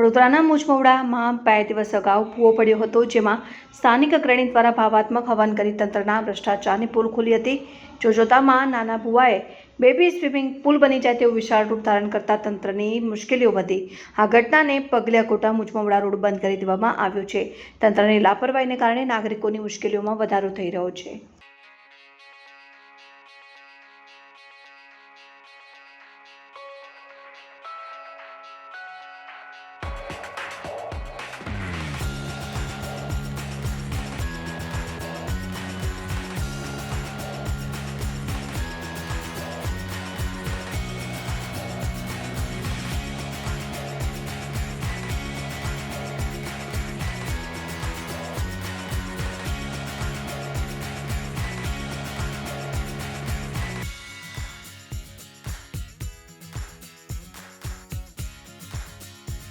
વડોદરાના મુજમવડામાં બે દિવસ અગાઉ ભૂવો પડ્યો હતો, જેમાં સ્થાનિક અગ્રણી દ્વારા ભાવાત્મક હવન કરી તંત્રના ભ્રષ્ટાચારની પોલ ખુલી હતી. જોજોતામાં નાના ભુવાએ બેબી સ્વિમિંગ પુલ બની જાય તેવું વિશાળ રૂપ ધારણ કરતા તંત્રની મુશ્કેલીઓ વધી. આ ઘટનાને પગલે અકોટા મુજમવડા રોડ બંધ કરી દેવામાં આવ્યો છે. તંત્રની લાપરવાહીને કારણે નાગરિકોની મુશ્કેલીઓમાં વધારો થઈ રહ્યો છે.